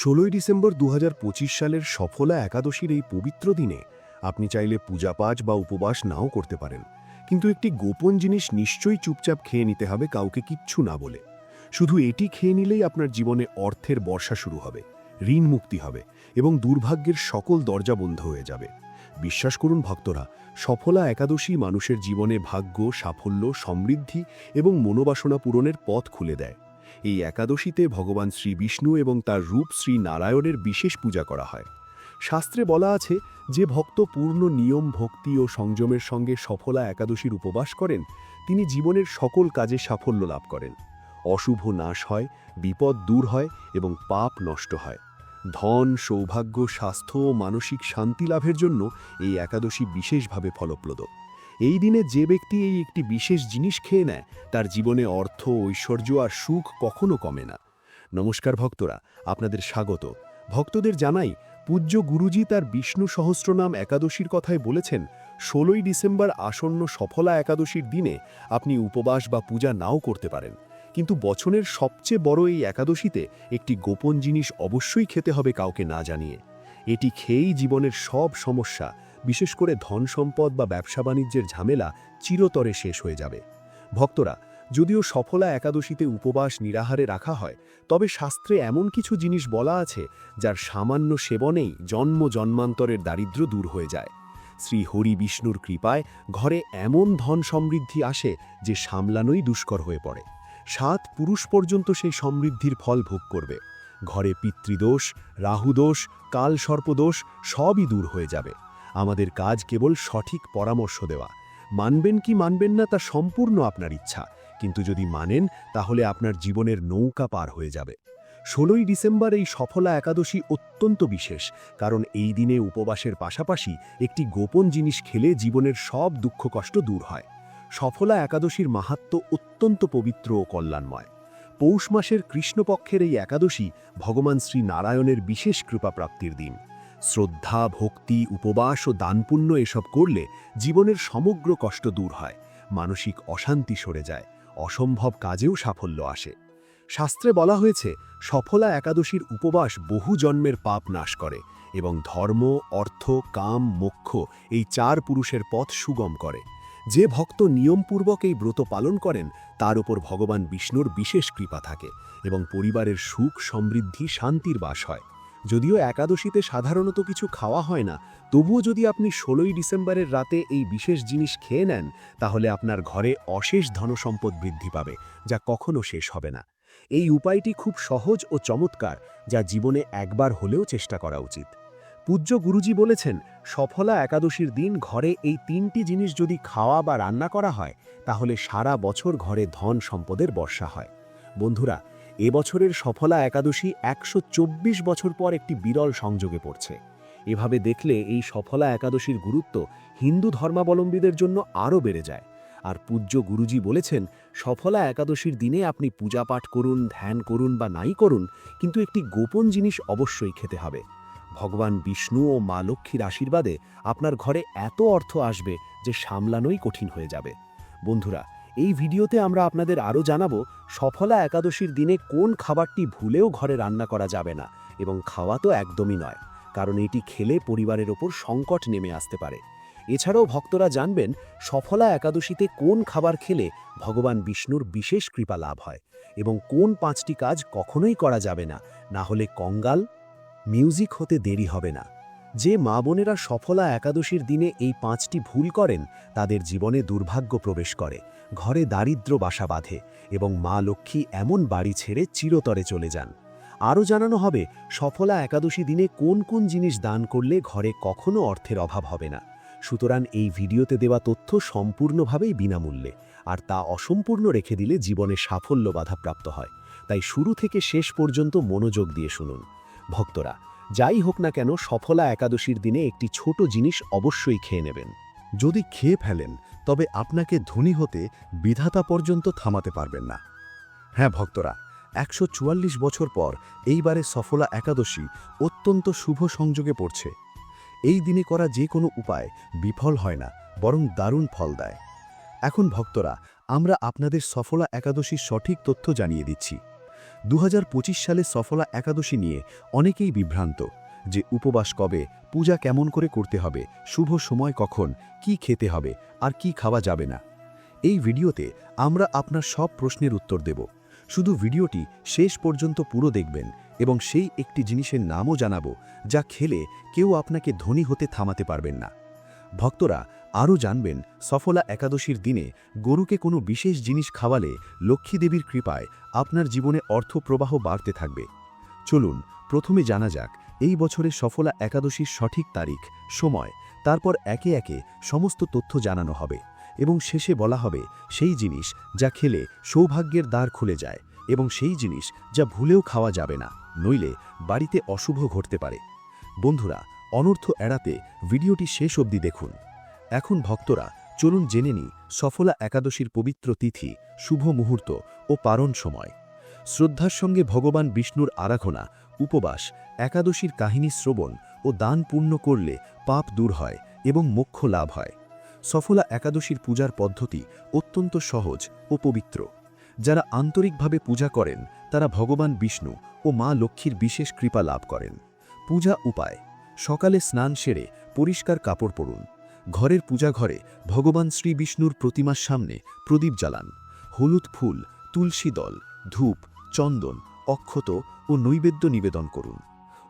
ষোলোই ডিসেম্বর দু হাজার পঁচিশ সালের সফলা একাদশীর এই পবিত্র দিনে আপনি চাইলে পূজাপাঠ বা উপবাস নাও করতে পারেন। কিন্তু একটি গোপন জিনিস নিশ্চয়ই চুপচাপ খেয়ে নিতে হবে কাউকে কিচ্ছু না বলে। শুধু এটি খেয়ে নিলেই আপনার জীবনে অর্থের বর্ষা শুরু হবে, ঋণ মুক্তি হবে এবং দুর্ভাগ্যের সকল দরজা বন্ধ হয়ে যাবে। বিশ্বাস করুন ভক্তরা, সফলা একাদশী মানুষের জীবনে ভাগ্য, সাফল্য, সমৃদ্ধি এবং মনোবাসনা পূরণের পথ খুলে দেয়। এই একাদশীতে ভগবান শ্রী বিষ্ণু এবং তার রূপ শ্রী নারায়ণের বিশেষ পূজা করা হয়। শাস্ত্রে বলা আছে, যে ভক্ত পূর্ণ নিয়ম, ভক্তি ও সংযমের সঙ্গে সফলা একাদশীর উপবাস করেন, তিনি জীবনের সকল কাজে সাফল্য লাভ করেন। অশুভ নাশ হয়, বিপদ দূর হয় এবং পাপ নষ্ট হয়। ধন, সৌভাগ্য, স্বাস্থ্য ও মানসিক শান্তি লাভের জন্য এই একাদশী বিশেষভাবে ফলপ্রদ। এই দিনে যে ব্যক্তি এই একটি বিশেষ জিনিস খেয়ে নেয়, তার জীবনে অর্থ, ঐশ্বর্য আর সুখ কখনো কমে না। নমস্কার ভক্তরা, আপনাদের স্বাগত। ভক্তদের জানাই, পূজ্য গুরুজি তার বিষ্ণু সহস্রনাম একাদশীর কথায় বলেছেন, ষোলোই ডিসেম্বর আসন্ন সফলা একাদশীর দিনে আপনি উপবাস বা পূজা নাও করতে পারেন। কিন্তু বছরের সবচেয়ে বড় এই একাদশীতে একটি গোপন জিনিস অবশ্যই খেতে হবে কাউকে না জানিয়ে। এটি খেয়েই জীবনের সব সমস্যা বিশেষ করে ধন সম্পদ বা ব্যবসা বাণিজ্যের ঝামেলা চিরতরে শেষ হয়ে যাবে। ভক্তরা, যদিও সফলা একাদশীতে উপবাস নিরাহারে রাখা হয়, তবে শাস্ত্রে এমন কিছু জিনিস বলা আছে যার সামান্য সেবনেই জন্ম জন্মান্তরের দারিদ্র্য দূর হয়ে যায়। শ্রী হরি বিষ্ণুর কৃপায় ঘরে এমন ধন সমৃদ্ধি আসে যে সামলানোই দুষ্কর হয়ে পড়ে। সাত পুরুষ পর্যন্ত সেই সমৃদ্ধির ফল ভোগ করবে। ঘরে পিতৃদোষ, রাহুদোষ কাল সর্পদোষ সবই দূর হয়ে যাবে। আমাদের কাজ কেবল সঠিক পরামর্শ দেওয়া। মানবেন কি মানবেন না তা সম্পূর্ণ আপনার ইচ্ছা। কিন্তু যদি মানেন, তাহলে আপনার জীবনের নৌকা পার হয়ে যাবে। ষোলোই ডিসেম্বর এই সফলা একাদশী অত্যন্ত বিশেষ, কারণ এই দিনে উপবাসের পাশাপাশি একটি গোপন জিনিস খেলে জীবনের সব দুঃখ কষ্ট দূর হয়। সফলা একাদশীর মাহাত্ম অত্যন্ত পবিত্র ও কল্যাণময়। পৌষ মাসের কৃষ্ণপক্ষের এই একাদশী ভগবান শ্রী নারায়ণের বিশেষ কৃপাপ্রাপ্তির দিন। শ্রদ্ধা, ভক্তি, উপবাস ও দানপুণ্য এসব করলে জীবনের সমগ্র কষ্ট দূর হয়, মানসিক অশান্তি সরে যায়, অসম্ভব কাজেও সাফল্য আসে। শাস্ত্রে বলা হয়েছে, সফলা একাদশীর উপবাস বহু জন্মের পাপ নাশ করে এবং ধর্ম, অর্থ, কাম, মোক্ষ এই চার পুরুষের পথ সুগম করে। যে ভক্ত নিয়মপূর্বক এই ব্রত পালন করেন, তার উপর ভগবান বিষ্ণুর বিশেষ কৃপা থাকে এবং পরিবারের সুখ, সমৃদ্ধি, শান্তির বাস হয়। যদিও একাদশীতে সাধারণত কিছু খাওয়া হয় না, তবুও যদি আপনি ষোলোই ডিসেম্বরের রাতে এই বিশেষ জিনিস খেয়ে নেন, তাহলে আপনার ঘরে অশেষ ধনসম্পদ বৃদ্ধি পাবে, যা কখনো শেষ হবে না। এই উপায়টি খুব সহজ ও চমৎকার, যা জীবনে একবার হলেও চেষ্টা করা উচিত। পূজ্য গুরুজি বলেছেন, সফলা একাদশীর দিন ঘরে এই তিনটি জিনিস যদি খাওয়া বা রান্না করা হয়, তাহলে সারা বছর ঘরে ধন সম্পদের বর্ষা হয়। বন্ধুরা এবছরের সফলা একাদশী একশো চব্বিশ বছর পর একটি বিরল সংযোগে পড়ছে। এভাবে দেখলে এই সফলা একাদশীর গুরুত্ব হিন্দু ধর্মাবলম্বীদের জন্য আরও বেড়ে যায়। আর পূজ্য গুরুজি বলেছেন, সফলা একাদশীর দিনে আপনি পূজা পাঠ করুন, ধ্যান করুন বা নাই করুন, কিন্তু একটি গোপন জিনিস অবশ্যই খেতে হবে। ভগবান বিষ্ণু ও মা লক্ষ্মীর আশীর্বাদে আপনার ঘরে এত অর্থ আসবে যে সামলানোই কঠিন হয়ে যাবে। বন্ধুরা এই ভিডিওতে আমরা আপনাদের আরও জানাব সফলা একাদশীর দিনে কোন খাবারটি ভুলেও ঘরে রান্না করা যাবে না, এবং খাওয়া তো একদমই নয়, কারণ এটি খেলে পরিবারের ওপর সংকট নেমে আসতে পারে। এছাড়াও ভক্তরা জানবেন, সফলা একাদশীতে কোন খাবার খেলে ভগবান বিষ্ণুর বিশেষ কৃপা লাভ হয়, এবং কোন পাঁচটি কাজ কখনোই করা যাবে না না হলে কঙ্গাল, মিউজিক হতে দেরি হবে না। যে মা বোনেরা সফলা একাদশীর দিনে এই পাঁচটি ভুল করেন, তাদের জীবনে দুর্ভাগ্য প্রবেশ করে, ঘরে দারিদ্র বাসা বাঁধে এবং মা লক্ষ্মী এমন বাড়ি ছেড়ে চিরতরে চলে যান। আরও জানানো হবে, সফলা একাদশী দিনে কোন কোন জিনিস দান করলে ঘরে কখনো অর্থের অভাব হবে না। সুতরাং এই ভিডিওতে দেওয়া তথ্য সম্পূর্ণভাবেই বিনামূল্যে, আর তা অসম্পূর্ণ রেখে দিলে জীবনে সাফল্য বাধাপ্রাপ্ত হয়। তাই শুরু থেকে শেষ পর্যন্ত মনোযোগ দিয়ে শুনুন। ভক্তরা যাই হোক না কেন, সফলা একাদশীর দিনে একটি ছোট জিনিস অবশ্যই খেয়ে নেবেন। যদি খেয়ে ফেলেন, তবে আপনাকে ধনী হতে বিধাতা পর্যন্ত থামাতে পারবেন না। হ্যাঁ ভক্তরা, একশো চুয়াল্লিশ বছর পর এইবারে সফলা একাদশী অত্যন্ত শুভ সংযোগে পড়ছে। এই দিনে করা যে কোনো উপায় বিফল হয় না, বরং দারুণ ফল দেয়। এখন ভক্তরা, আমরা আপনাদের সফলা একাদশীর সঠিক তথ্য জানিয়ে দিচ্ছি। দু হাজার পঁচিশ সালে সফলা একাদশী নিয়ে অনেকেই বিভ্রান্ত যে উপবাস কবে, পূজা কেমন করে করতে হবে, শুভ সময় কখন, কি খেতে হবে, আর কি খাওয়া যাবে না। এই ভিডিওতে আমরা আপনার সব প্রশ্নের উত্তর দেব। শুধু ভিডিওটি শেষ পর্যন্ত পুরো দেখবেন এবং সেই একটি জিনিসের নামও জানাব যা খেলে কেউ আপনাকে ধনী হতে থামাতে পারবেন না। ভক্তরা আরও জানবেন সফলা একাদশীর দিনে গরুকে কোনো বিশেষ জিনিস খাওয়ালে লক্ষ্মী দেবীর কৃপায় আপনার জীবনে অর্থ প্রবাহ বাড়তে থাকবে। চলুন, প্রথমে জানা যাক, এই বছরের সফলা একাদশীর সঠিক তারিখ, সময়, তারপর একে একে সমস্ত তথ্য জানানো হবে এবং শেষে বলা হবে সেই জিনিস যা খেলে সৌভাগ্যের দ্বার খুলে যায় এবং সেই জিনিস যা ভুলেও খাওয়া যাবে না, নইলে বাড়িতে অশুভ ঘটতে পারে। বন্ধুরা, অনর্থ এড়াতে ভিডিওটি শেষ অবধি দেখুন। এখন ভক্তরা, চলুন জেনে নি সফলা একাদশীর পবিত্র তিথি, শুভ মুহূর্ত ও পারণ সময়। শ্রদ্ধার সঙ্গে ভগবান বিষ্ণুর আরাধনা, উপবাস, একাদশীর কাহিনী শ্রবণ ও দান পূর্ণ করলে পাপ দূর হয় এবং মোক্ষ লাভ হয়। সফলা একাদশীর পূজার পদ্ধতি অত্যন্ত সহজ ও পবিত্র। যারা আন্তরিকভাবে পূজা করেন, তারা ভগবান বিষ্ণু ও মা লক্ষ্মীর বিশেষ কৃপা লাভ করেন। পূজা উপায়, সকালে স্নান সেরে পরিষ্কার কাপড় পরুন। ঘরের পূজা ঘরে ভগবান শ্রী বিষ্ণুর প্রতিমার সামনে প্রদীপ জ্বালান। হলুদ ফুল, তুলসী দল, ধূপ, চন্দন, অক্ষত ও নৈবেদ্য নিবেদন করুন।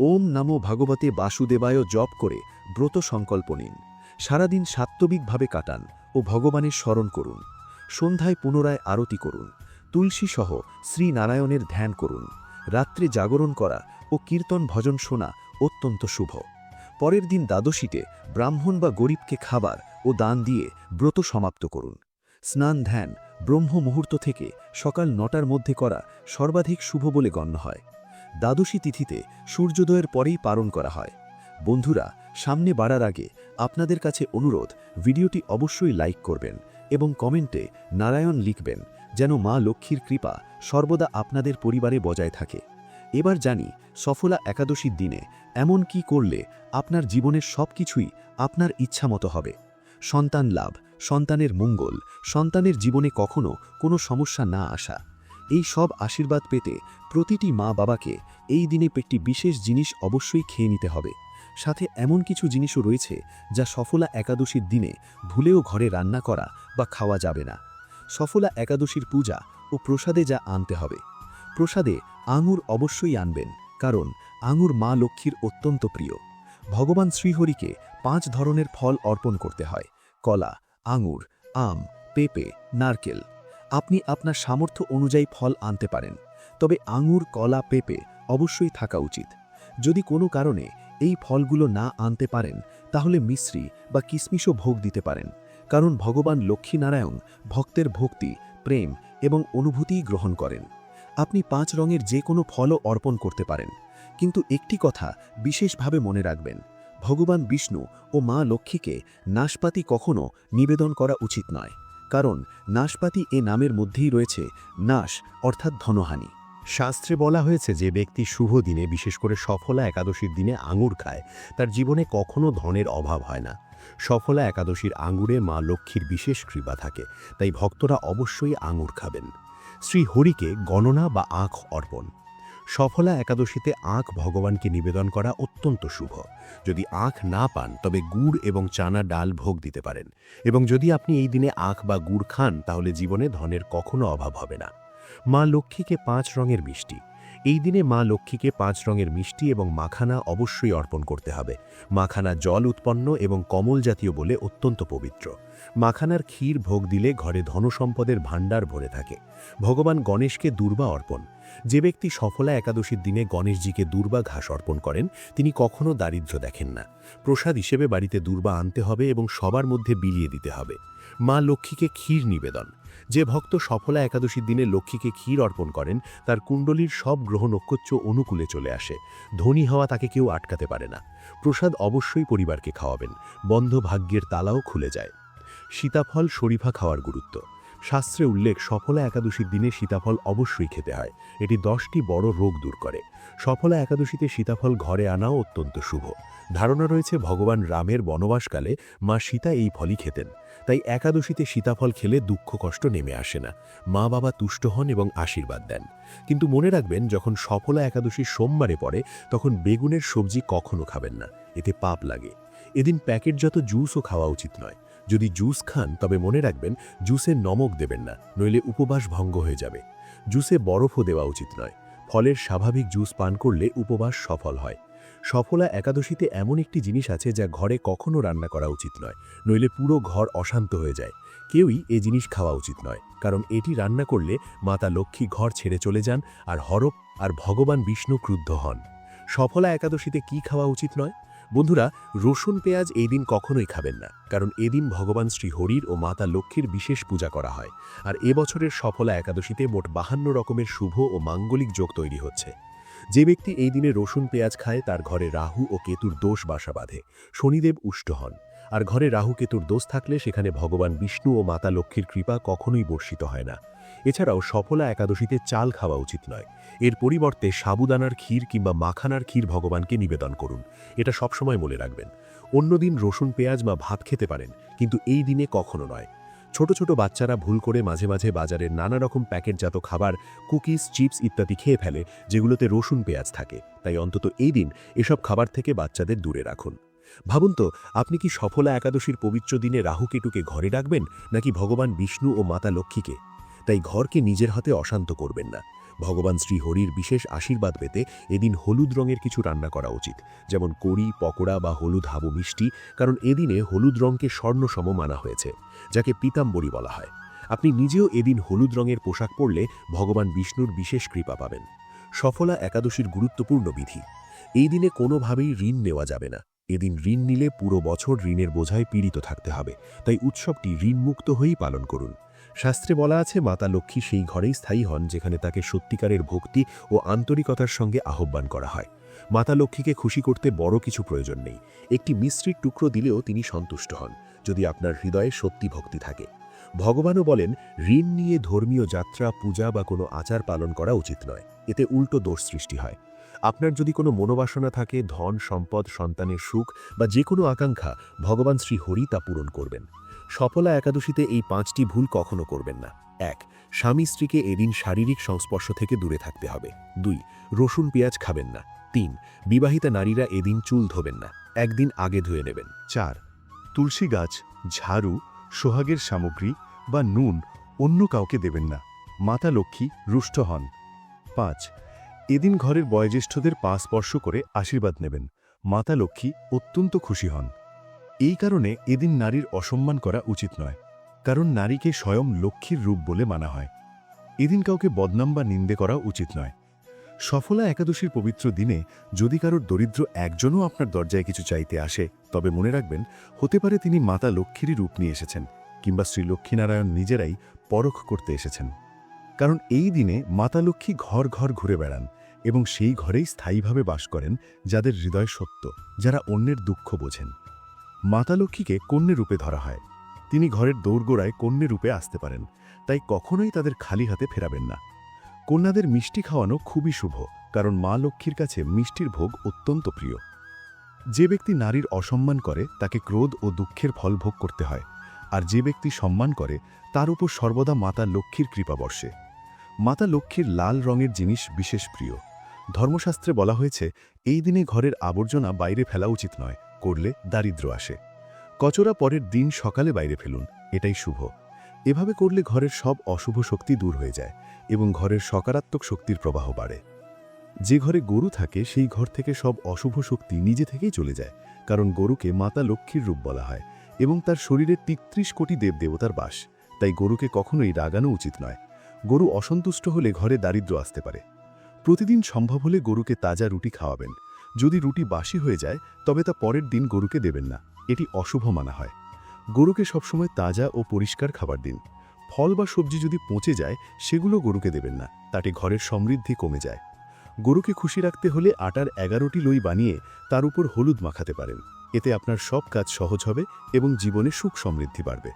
ওম নামো ভাগবতে বাসুদেবায় জপ করে ব্রত সংকল্প নিন। সারাদিন সাত্ত্বিকভাবে কাটান ও ভগবানের স্মরণ করুন। সন্ধ্যায় পুনরায় আরতি করুন। তুলসী সহ শ্রীনারায়ণের ধ্যান করুন। রাত্রে জাগরণ করা ও কীর্তন ভজন শোনা অত্যন্ত শুভ। পরের দিন দ্বাদশীতে ব্রাহ্মণ বা গরিবকে খাবার ও দান দিয়ে ব্রত সমাপ্ত করুন। স্নান ধ্যান ব্রহ্ম মুহূর্ত থেকে সকাল নটার মধ্যে করা সর্বাধিক শুভ বলে গণ্য হয়। দ্বাদশী তিথিতে সূর্যোদয়ের পরেই পালন করা হয়। বন্ধুরা, সামনে বাড়ার আগে আপনাদের কাছে অনুরোধ, ভিডিওটি অবশ্যই লাইক করবেন এবং কমেন্টে নারায়ণ লিখবেন যেন মা লক্ষ্মীর কৃপা সর্বদা আপনাদের পরিবারে বজায় থাকে। এবার জানি সফলা একাদশীর দিনে এমন কি করলে আপনার জীবনের সব কিছুই আপনার ইচ্ছামতো হবে। সন্তান লাভ, সন্তানের মঙ্গল, সন্তানের জীবনে কখনো কোনো সমস্যা না আসা। এই সব আশীর্বাদ পেতে প্রতিটি মা বাবাকে এই দিনে একটি বিশেষ জিনিস অবশ্যই খেয়ে নিতে হবে। সাথে এমন কিছু জিনিসও রয়েছে যা সফলা একাদশীর দিনে ভুলেও ঘরে রান্না করা বা খাওয়া যাবে না। সফলা একাদশীর পূজা ও প্রসাদে যা আনতে হবে। প্রসাদে আঙুর অবশ্যই আনবেন, কারণ আঙুর মা লক্ষ্মীর অত্যন্ত প্রিয়। ভগবান শ্রীহরিকে পাঁচ ধরনের ফল অর্পণ করতে হয়, কলা, আঙুর, আম, পেঁপে, নারকেল। আপনি আপনার সামর্থ্য অনুযায়ী ফল আনতে পারেন, তবে আঙুর, কলা, পেঁপে অবশ্যই থাকা উচিত। যদি কোনো কারণে এই ফলগুলো না আনতে পারেন, তাহলে মিশ্রি বা কিসমিশও ভোগ দিতে পারেন, কারণ ভগবান লক্ষ্মীনারায়ণ ভক্তের ভক্তি, প্রেম এবং অনুভূতিই গ্রহণ করেন। আপনি পাঁচ রঙের যে কোনো ফলও অর্পণ করতে পারেন। কিন্তু একটি কথা বিশেষভাবে মনে রাখবেন, ভগবান বিষ্ণু ও মা লক্ষ্মীকে নাশপাতি কখনও নিবেদন করা উচিত নয়, কারণ নাশপাতি এ নামের মধ্যেই রয়েছে নাশ অর্থাৎ ধনহানি। শাস্ত্রে বলা হয়েছে যে ব্যক্তি শুভ দিনে, বিশেষ করে সফলা একাদশীর দিনে আঙুর খায়, তার জীবনে কখনো ধনের অভাব হয় না। সফলা একাদশীর আঙুরে মা লক্ষ্মীর বিশেষ কৃপা থাকে, তাই ভক্তরা অবশ্যই আঙুর খাবেন। শ্রী হরিকে গণনা বা আখ অর্পণ। সফলা একাদশীতে আখ ভগবানকে নিবেদন করা অত্যন্ত শুভ। যদি আখ না পান, তবে গুড় এবং চানা ডাল ভোগ দিতে পারেন। এবং যদি আপনি এই দিনে আখ বা গুড় খান, তাহলে জীবনে ধনের কখনো অভাব হবে না। মা লক্ষ্মীকে পাঁচ রঙের মিষ্টি এই দিনে মা লক্ষ্মীকে পাঁচ রঙের মিষ্টি এবং মাখানা অবশ্যই অর্পণ করতে হবে। মাখানা জল উৎপন্ন এবং কমল জাতীয় বলে অত্যন্ত পবিত্র। মাখানার ক্ষীর ভোগ দিলে ঘরে ধনসম্পদের ভাণ্ডার ভরে থাকে। ভগবান গণেশকে দুর্বা অর্পণ। যে ব্যক্তি সফলা একাদশীর দিনে গণেশজিকে দুর্বা ঘাস অর্পণ করেন, তিনি কখনো দারিদ্র্য দেখেন না। প্রসাদ হিসেবে বাড়িতে দুর্বা আনতে হবে এবং সবার মধ্যে বিলিয়ে দিতে হবে। মা লক্ষ্মীকে ক্ষীর নিবেদন। যে ভক্ত সফলা একাদশীর দিনে লক্ষ্মীকে ক্ষীর অর্পণ করেন, তার কুণ্ডলীর সব গ্রহ নক্ষত্র অনুকূলে চলে আসে। ধনী হওয়া তাকে কেউ আটকাতে পারে না। প্রসাদ অবশ্যই পরিবারকে খাওয়াবেন। বন্ধ ভাগ্যের তালাও খুলে যায়। সীতাফল শরীফা খাওয়ার গুরুত্ব। শাস্ত্রে উল্লেখ, সফলা একাদশীর দিনে সীতাফল অবশ্যই খেতে হয়। এটি দশটি বড় রোগ দূর করে। সফলা একাদশীতে সীতাফল ঘরে আনাও অত্যন্ত শুভ। ধারণা রয়েছে, ভগবান রামের বনবাসকালে মা সীতা এই ফলই খেতেন। তাই একাদশীতে সীতাফল খেলে দুঃখ কষ্ট নেমে আসে না। মা বাবা তুষ্ট হন এবং আশীর্বাদ দেন। কিন্তু মনে রাখবেন, যখন সফলা একাদশী সোমবারে পড়ে, তখন বেগুনের সবজি কখনো খাবেন না। এতে পাপ লাগে। এদিন প্যাকেটজাত জুসও খাওয়া উচিত নয়। যদি জুস খান, তবে মনে রাখবেন, জুসে নমক দেবেন না, নইলে উপবাস ভঙ্গ হয়ে যাবে। জুসে বরফও দেওয়া উচিত নয়। ফলের স্বাভাবিক জুস পান করলে উপবাস সফল হয়। সফলা একাদশীতে এমন একটি জিনিস আছে যা ঘরে কখনো রান্না করা উচিত নয়, নইলে পুরো ঘর অশান্ত হয়ে যায়। কেউই এ জিনিস খাওয়া উচিত নয়, কারণ এটি রান্না করলে মাতা লক্ষ্মী ঘর ছেড়ে চলে যান আর হরপ আর ভগবান বিষ্ণু ক্রুদ্ধ হন। সফলা একাদশীতে কি খাওয়া উচিত নয়? বন্ধুরা, রসুন পেঁয়াজ এই দিন কখনোই খাবেন না, কারণ এদিন ভগবান শ্রী হরির ও মাতা লক্ষ্মীর বিশেষ পূজা করা হয়। আর এবছরের সফলা একাদশীতে মোট বাহান্ন রকমের শুভ ও মাঙ্গলিক যোগ তৈরি হচ্ছে। যে ব্যক্তি এই দিনে রসুন, পেঁয়াজ খায়, তার ঘরে রাহু ও কেতুর দোষ বাসা বাঁধে। শনিদেব উষ্ট হন। আর ঘরে রাহু, কেতুর দোষ থাকলে সেখানে ভগবান বিষ্ণু ও মাতা লক্ষ্মীর কৃপা কখনোই বর্ষিত হয় না। এছাড়াও সফলা একাদশীতে চাল খাওয়া উচিত নয়। এর পরিবর্তে সাবুদানার ক্ষীর কিংবা মাখানার ক্ষীর ভগবানকে নিবেদন করুন। এটা সবসময় মনে রাখবেন। অন্যদিন রসুন, পেঁয়াজ বা ভাত খেতে পারেন, কিন্তু এই দিনে কখনো নয়। ছোট ছোট বাচ্চারা ভুল করে মাঝে মাঝে বাজারের নানা রকম প্যাকেটজাত খাবার, কুকিজ, চিপস ইত্যাদি খেয়ে ফেলে, যেগুলোতে রসুন পেঁয়াজ থাকে। তাই অন্তত এই দিন এসব খাবার থেকে বাচ্চাদের দূরে রাখুন। ভাবুন তো, আপনি কি সফলা একাদশীর পবিত্র দিনে রাহুকেটুকে ঘরে ডাকবেন নাকি ভগবান বিষ্ণু ও মাতা লক্ষ্মীকে? তাই ঘরকে নিজের হাতে অশান্ত করবেন না। ভগবান শ্রী হরির বিশেষ আশীর্বাদ পেতে এদিন হলুদ রঙের কিছু রান্না করা উচিত, যেমন কড়ি, পকোড়া বা হলুদ হাবু মিষ্টি, কারণ এদিনে হলুদ রঙকে স্বর্ণসম মানা হয়েছে, যাকে পিতাম্বরী বলা হয়। আপনি নিজেও এদিন হলুদ রঙের পোশাক পরলে ভগবান বিষ্ণুর বিশেষ কৃপা পাবেন। সফলা একাদশীর গুরুত্বপূর্ণ বিধি, এই দিনে কোনোভাবেই ঋণ নেওয়া যাবে না। এদিন ঋণ নিলে পুরো বছর ঋণের বোঝায় পীড়িত থাকতে হবে, তাই উৎসবটি ঋণমুক্ত হয়েই পালন করুন। শাস্ত্রে বলা আছে, মাতা লক্ষ্মী সেই ঘরেই স্থায়ী হন, যেখানে তাকে সত্যিকারের ভক্তি ও আন্তরিকতার সঙ্গে আহ্বান করা হয়। মাতা লক্ষ্মীকে খুশি করতে বড় কিছু প্রয়োজন নেই। একটি মিশ্রির টুকরো দিলেও তিনি সন্তুষ্ট হন, যদি আপনার হৃদয়ে সত্যি ভক্তি থাকে। ভগবানও বলেন, ঋণ নিয়ে ধর্মীয় যাত্রা, পূজা বা কোনো আচার পালন করা উচিত নয়। এতে উল্টো দোষ সৃষ্টি হয়। আপনার যদি কোনো মনোবাসনা থাকে, ধন, সম্পদ, সন্তানের সুখ বা যে কোনো আকাঙ্ক্ষা, ভগবান শ্রী হরি তা পূরণ করবেন। সফলা একাদশীতে এই পাঁচটি ভুল কখনো করবেন না। এক, স্বামী স্ত্রীকে এদিন শারীরিক সংস্পর্শ থেকে দূরে থাকতে হবে। দুই, রসুন পেঁয়াজ খাবেন না। তিন, বিবাহিতা নারীরা এদিন চুল ধোবেন না। একদিন আগে ধুয়ে নেবেন। চার, তুলসী গাছ, ঝাড়ু, সোহাগের সামগ্রী বা নুন অন্য কাউকে দেবেন না। মাতা লক্ষ্মী রুষ্ট হন। পাঁচ, এদিন ঘরের বয়োজ্যেষ্ঠদের পা স্পর্শ করে আশীর্বাদ নেবেন। মাতা লক্ষ্মী অত্যন্ত খুশি হন। এই কারণে এদিন নারীর অসম্মান করা উচিত নয়, কারণ নারীকে স্বয়ং লক্ষ্মীর রূপ বলে মানা হয়। এদিন কাউকে বদনাম বা নিন্দে করা উচিত নয়। সফলা একাদশীর পবিত্র দিনে যদি কারোর দরিদ্র একজনও আপনার দরজায় কিছু চাইতে আসে, তবে মনে রাখবেন, হতে পারে তিনি মাতা লক্ষ্মীরই রূপ নিয়ে এসেছেন, কিংবা শ্রী লক্ষ্মীনারায়ণ নিজেরাই পরখ করতে এসেছেন। কারণ এই দিনে মাতা লক্ষ্মী ঘর ঘর ঘুরে বেড়ান এবং সেই ঘরেই স্থায়ীভাবে বাস করেন যাদের হৃদয় সত্য, যারা অন্যের দুঃখ বোঝেন। মাতা লক্ষ্মীকে কন্যে রূপে ধরা হয়। তিনি ঘরের দৌড়গোড়ায় কন্যে রূপে আসতে পারেন, তাই কখনোই তাদের খালি হাতে ফেরাবেন না। কন্যাদের মিষ্টি খাওয়ানো খুবই শুভ, কারণ মা লক্ষ্মীর কাছে মিষ্টির ভোগ অত্যন্ত প্রিয়। যে ব্যক্তি নারীর অসম্মান করে, তাকে ক্রোধ ও দুঃখের ফল ভোগ করতে হয়, আর যে ব্যক্তি সম্মান করে, তার উপর সর্বদা মাতা লক্ষ্মীর কৃপা বর্ষে। মাতা লক্ষ্মীর লাল রঙের জিনিস বিশেষ প্রিয়। ধর্মশাস্ত্রে বলা হয়েছে, এই দিনে ঘরের আবর্জনা বাইরে ফেলা উচিত নয় করলে দারিদ্র আসে। কচরা পরের দিন সকালে বাইরে ফেলুন, এটাই শুভ। এভাবে করলে ঘরের সব অশুভ শক্তি দূর হয়ে যায় এবং ঘরের সকারাত্মক শক্তির প্রবাহ বাড়ে। যে ঘরে গরু থাকে, সেই ঘর থেকে সব অশুভ শক্তি নিজে থেকেই চলে যায়, কারণ গরুকে মাতা লক্ষ্মীর রূপ বলা হয় এবং তার শরীরে তিত্রিশ কোটি দেবদেবতার বাস। তাই গরুকে কখনোই রাগানো উচিত নয়। গরু অসন্তুষ্ট হলে ঘরে দারিদ্র আসতে পারে। প্রতিদিন সম্ভব হলে গরুকে তাজা রুটি খাওয়াবেন। যদি রুটি বাসি হয়ে যায়, তবে তা পরের দিন গরুকে দেবেন না। এটি অশুভ মানা হয়। গরুকে সবসময় তাজা ও পরিষ্কার খাবার দিন। ফল বা সবজি যদি পচে যায়, সেগুলো গরুকে দেবেন না। তাতে ঘরের সমৃদ্ধি কমে যায়। গরুকে খুশি রাখতে হলে আটার এগারোটি লই বানিয়ে তার উপর হলুদ মাখাতে পারেন। এতে আপনার সব কাজ সহজ হবে এবং জীবনে সুখ সমৃদ্ধি বাড়বে।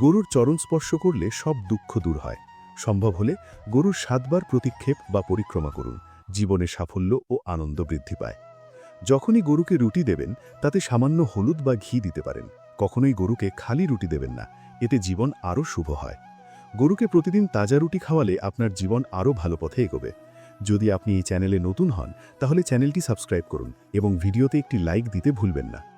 গরুর চরণ স্পর্শ করলে সব দুঃখ দূর হয়। সম্ভব হলে গরুর সাতবার প্রতিক্ষেপ বা পরিক্রমা করুন। জীবনে সাফল্য ও আনন্দ বৃদ্ধি পায়। যখনই গরুকে রুটি দেবেন, তাতে সামান্য হলুদ বা ঘি দিতে পারেন। কখনোই গরুকে খালি রুটি দেবেন না। এতে জীবন আরও শুভ হয়। গরুকে প্রতিদিন তাজা রুটি খাওয়ালে আপনার জীবন আরও ভালো পথে এগোবে। যদি আপনি এই চ্যানেলে নতুন হন, তাহলে চ্যানেলটি সাবস্ক্রাইব করুন এবং ভিডিওতে একটি লাইক দিতে ভুলবেন না।